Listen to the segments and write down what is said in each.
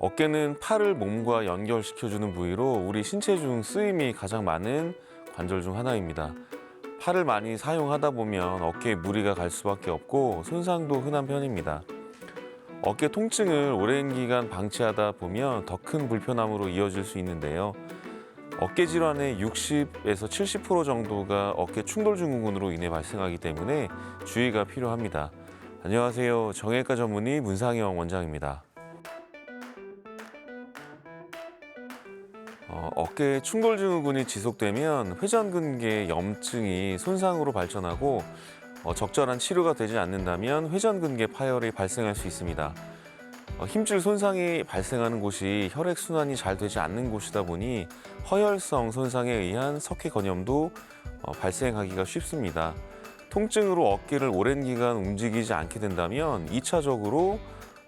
어깨는 팔을 몸과 연결시켜주는 부위로 우리 신체 중 쓰임이 가장 많은 관절 중 하나입니다. 팔을 많이 사용하다 보면 어깨에 무리가 갈 수밖에 없고 손상도 흔한 편입니다. 어깨 통증을 오랜 기간 방치하다 보면 더 큰 불편함으로 이어질 수 있는데요. 어깨 질환의 60에서 70% 정도가 어깨 충돌 증후군으로 인해 발생하기 때문에 주의가 필요합니다. 안녕하세요. 정형외과 전문의 문상영 원장입니다. 어, 어깨 충돌 증후군이 지속되면 회전근개 염증이 손상으로 발전하고 어, 적절한 치료가 되지 않는다면 회전근개 파열이 발생할 수 있습니다. 어, 힘줄 손상이 발생하는 곳이 혈액 순환이 잘 되지 않는 곳이다 보니 허혈성 손상에 의한 석회 건염도 어, 발생하기가 쉽습니다. 통증으로 어깨를 오랜 기간 움직이지 않게 된다면 2차적으로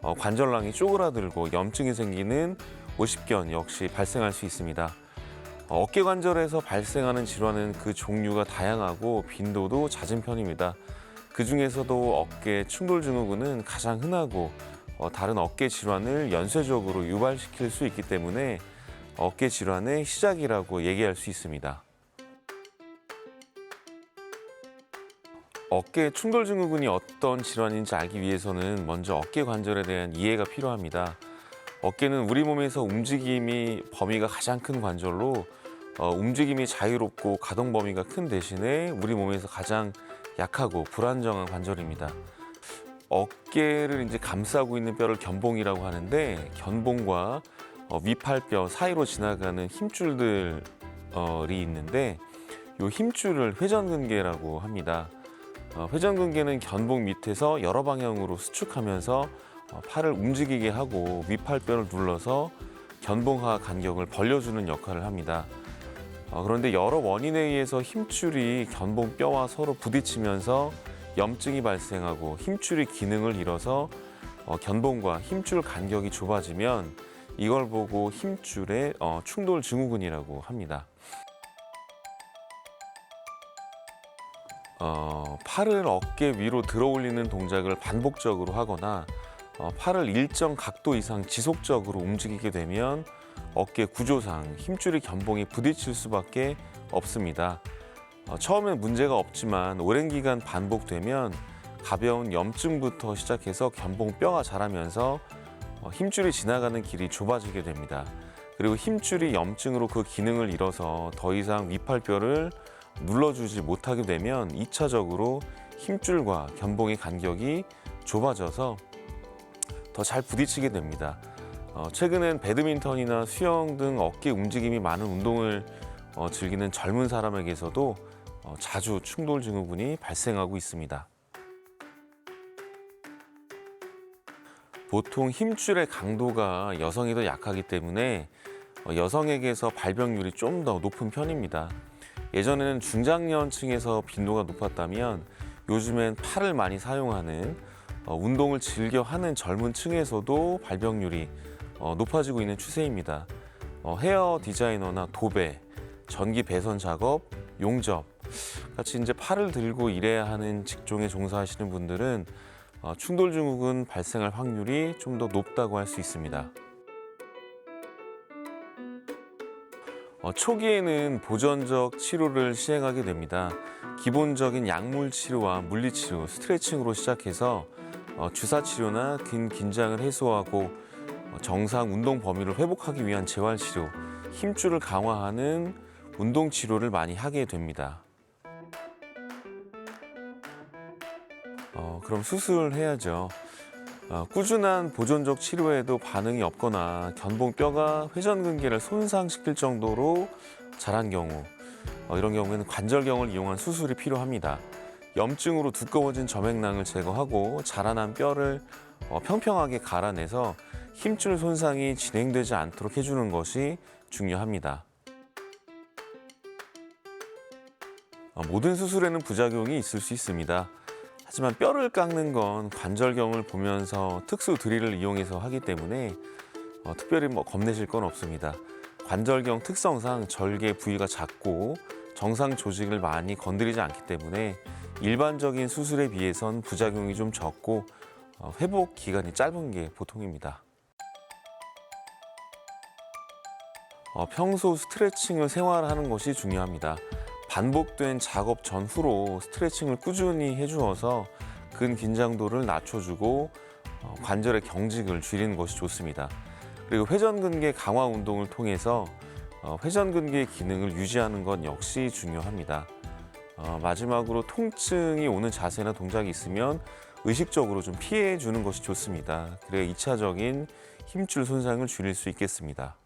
어, 관절낭이 쪼그라들고 염증이 생기는 오십견 역시 발생할 수 있습니다. 어, 어깨 관절에서 발생하는 질환은 그 종류가 다양하고 빈도도 잦은 편입니다. 그 중에서도 어깨 충돌 증후군은 가장 흔하고 어, 다른 어깨 질환을 연쇄적으로 유발시킬 수 있기 때문에 어깨 질환의 시작이라고 얘기할 수 있습니다. 어깨 충돌 증후군이 어떤 질환인지 알기 위해서는 먼저 어깨 관절에 대한 이해가 필요합니다. 어깨는 우리 몸에서 움직임이 범위가 가장 큰 관절로 어, 움직임이 자유롭고 가동 범위가 큰 대신에 우리 몸에서 가장 약하고 불안정한 관절입니다. 어깨를 이제 감싸고 있는 뼈를 견봉이라고 하는데 견봉과 어, 위팔뼈 사이로 지나가는 힘줄들이 있는데 이 힘줄을 회전근개라고 합니다. 어, 회전근개는 견봉 밑에서 여러 방향으로 수축하면서 어, 팔을 움직이게 하고 위팔뼈를 눌러서 견봉하 간격을 벌려주는 역할을 합니다. 어, 그런데 여러 원인에 의해서 힘줄이 견봉뼈와 서로 부딪히면서 염증이 발생하고 힘줄이 기능을 잃어서 어, 견봉과 힘줄 간격이 좁아지면 이걸 보고 힘줄의 어, 충돌 증후군이라고 합니다. 어, 팔을 어깨 위로 들어 올리는 동작을 반복적으로 하거나 어, 팔을 일정 각도 이상 지속적으로 움직이게 되면 어깨 구조상 힘줄이 견봉에 부딪힐 수밖에 없습니다. 어, 처음엔 문제가 없지만 오랜 기간 반복되면 가벼운 염증부터 시작해서 견봉뼈가 자라면서 어, 힘줄이 지나가는 길이 좁아지게 됩니다. 그리고 힘줄이 염증으로 그 기능을 잃어서 더 이상 위팔뼈를 눌러주지 못하게 되면 2차적으로 힘줄과 견봉의 간격이 좁아져서 더 잘 부딪히게 됩니다. 어, 최근엔 배드민턴이나 수영 등 어깨 움직임이 많은 운동을 어, 즐기는 젊은 사람에게서도 어, 자주 충돌 증후군이 발생하고 있습니다. 보통 힘줄의 강도가 여성이 더 약하기 때문에 어, 여성에게서 발병률이 좀 더 높은 편입니다. 예전에는 중장년층에서 빈도가 높았다면 요즘엔 팔을 많이 사용하는 어, 운동을 즐겨 하는 젊은 층에서도 발병률이 어, 높아지고 있는 추세입니다. 어, 헤어 디자이너나 도배, 전기 배선 작업, 용접 같이 이제 팔을 들고 일해야 하는 직종에 종사하시는 분들은 어, 충돌 증후군 발생할 확률이 좀 더 높다고 할 수 있습니다. 어, 초기에는 보전적 치료를 시행하게 됩니다. 기본적인 약물 치료와 물리 치료, 스트레칭으로 시작해서 어, 주사 치료나 긴 긴장을 해소하고 어, 정상 운동 범위를 회복하기 위한 재활 치료, 힘줄을 강화하는 운동 치료를 많이 하게 됩니다. 어, 그럼 수술을 해야죠. 어, 꾸준한 보존적 치료에도 반응이 없거나 견봉뼈가 회전근개를 손상시킬 정도로 자란 경우 어, 이런 경우에는 관절경을 이용한 수술이 필요합니다. 염증으로 두꺼워진 점액낭을 제거하고 자라난 뼈를 어, 평평하게 갈아내서 힘줄 손상이 진행되지 않도록 해주는 것이 중요합니다. 어, 모든 수술에는 부작용이 있을 수 있습니다. 하지만 뼈를 깎는 건 관절경을 보면서 특수 드릴을 이용해서 하기 때문에 어, 특별히 뭐 겁내실 건 없습니다. 관절경 특성상 절개 부위가 작고 정상 조직을 많이 건드리지 않기 때문에 일반적인 수술에 비해선 부작용이 좀 적고 어, 회복 기간이 짧은 게 보통입니다. 어, 평소 스트레칭을 생활하는 것이 중요합니다. 반복된 작업 전후로 스트레칭을 꾸준히 해주어서 근 긴장도를 낮춰주고 어, 관절의 경직을 줄이는 것이 좋습니다. 그리고 회전근개 강화 운동을 통해서 어, 회전근개의 기능을 유지하는 것 역시 중요합니다. 어, 마지막으로 통증이 오는 자세나 동작이 있으면 의식적으로 좀 피해 주는 것이 좋습니다. 그래야 2차적인 힘줄 손상을 줄일 수 있겠습니다.